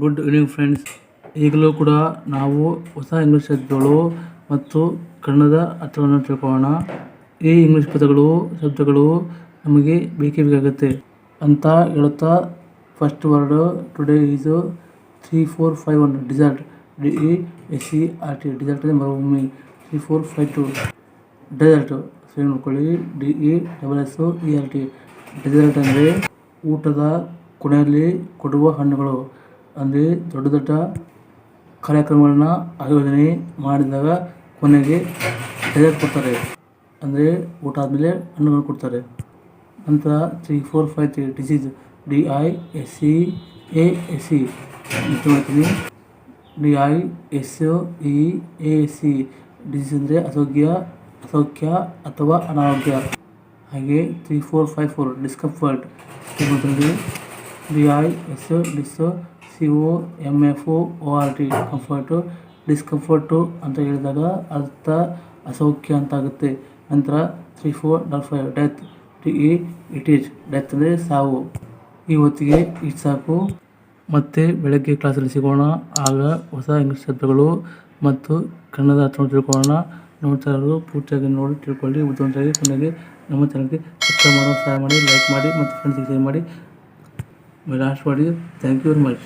Good evening friends ಈಗಲೂ ಕೂಡ ನಾವು ಹೊಸ ಇಂಗ್ಲೀಷ್ ಶಬ್ದಗಳು ಮತ್ತು ಕನ್ನಡದ ಅರ್ಥವನ್ನು ತಿಳ್ಕೊಳ್ಳೋಣ. ಈ ಇಂಗ್ಲೀಷ್ ಪದಗಳು, ಶಬ್ದಗಳು ನಮಗೆ ಬೇಕೇ ಬೇಕಾಗುತ್ತೆ ಅಂತ ಹೇಳುತ್ತಾ first word today is three four five one desert D E S C R T desert ಅಂದರೆ ಮರುಭೂಮಿ. Three four five two dessert save ನೋಡ್ಕೊಳ್ಳಿ? D E double S E R T dessert ಅಂದರೆ ಊಟದ ಕೊನೆಯಲ್ಲಿ ಕೊಡುವ ಹಣ್ಣುಗಳು. ಅಂದರೆ ದೊಡ್ಡ ದೊಡ್ಡ ಕಾರ್ಯಕ್ರಮಗಳನ್ನ ಆಯೋಜನೆ ಮಾಡಿದಾಗ ಕೊನೆಗೆ ಡೆಸರ್ಟ್ ಕೊಡ್ತಾರೆ. ಅಂದರೆ ಊಟ ಆದಮೇಲೆ ಹಣ್ಣುಗಳು ಕೊಡ್ತಾರೆ. ನಂತರ three, four, five, three disease D I, S, C, A, S, C. ಇದು ಮಾಡ್ತೀನಿ. D I, S E, A C. Disease ಅಂದರೆ ಅಸೌಖ್ಯ ಅಸೌಖ್ಯ ಅಥವಾ ಅನಾರೋಗ್ಯ. ಹಾಗೆ three, four, five, four, discomfort. D I, S dis C O M F O R T comfort discomfort ಅಂತ ಹೇಳಿದಾಗ ಅರ್ಥ ಅಸೌಖ್ಯ ಅಂತಾಗುತ್ತೆ. ನಂತರ three four double five death T E it is death ಅಂದರೆ ಸಾವು. ಈ ಹೊತ್ತಿಗೆ ಇಟ್ ಸಾಕು. ಮತ್ತೆ ಬೆಳಗ್ಗೆ ಕ್ಲಾಸಲ್ಲಿ ಸಿಗೋಣ, ಆಗ ಹೊಸ ಇಂಗ್ಲೀಷ್ ಶಬ್ದಗಳು ಮತ್ತು ಕನ್ನಡದ ಅರ್ಥವನ್ನು ತಿಳ್ಕೊಳ್ಳೋಣ. ನೋಡ್ತಾರು ಪೂರ್ತಿಯಾಗಿ ನೋಡಿ, ತಿಳ್ಕೊಳ್ಳಿ. ಉದ್ದಾಗಿ ಕೊನೆಗೆ ನಮ್ಮ ಚಾನಲ್ಗೆ ಸಬ್ಸ್ಕ್ರೈಬ್ ಮಾಡೋ ಸಹಾಯ ಮಾಡಿ ಲೈಕ್ ಮಾಡಿ, ಮತ್ತು ಫ್ರೆಂಡ್ಸಿಗೆ ಶೇರ್ ಮಾಡಿ. ಲಾಸ್ಟ್ ಮಾಡಿ ಥ್ಯಾಂಕ್ ಯು ವೆರಿ ಮಚ್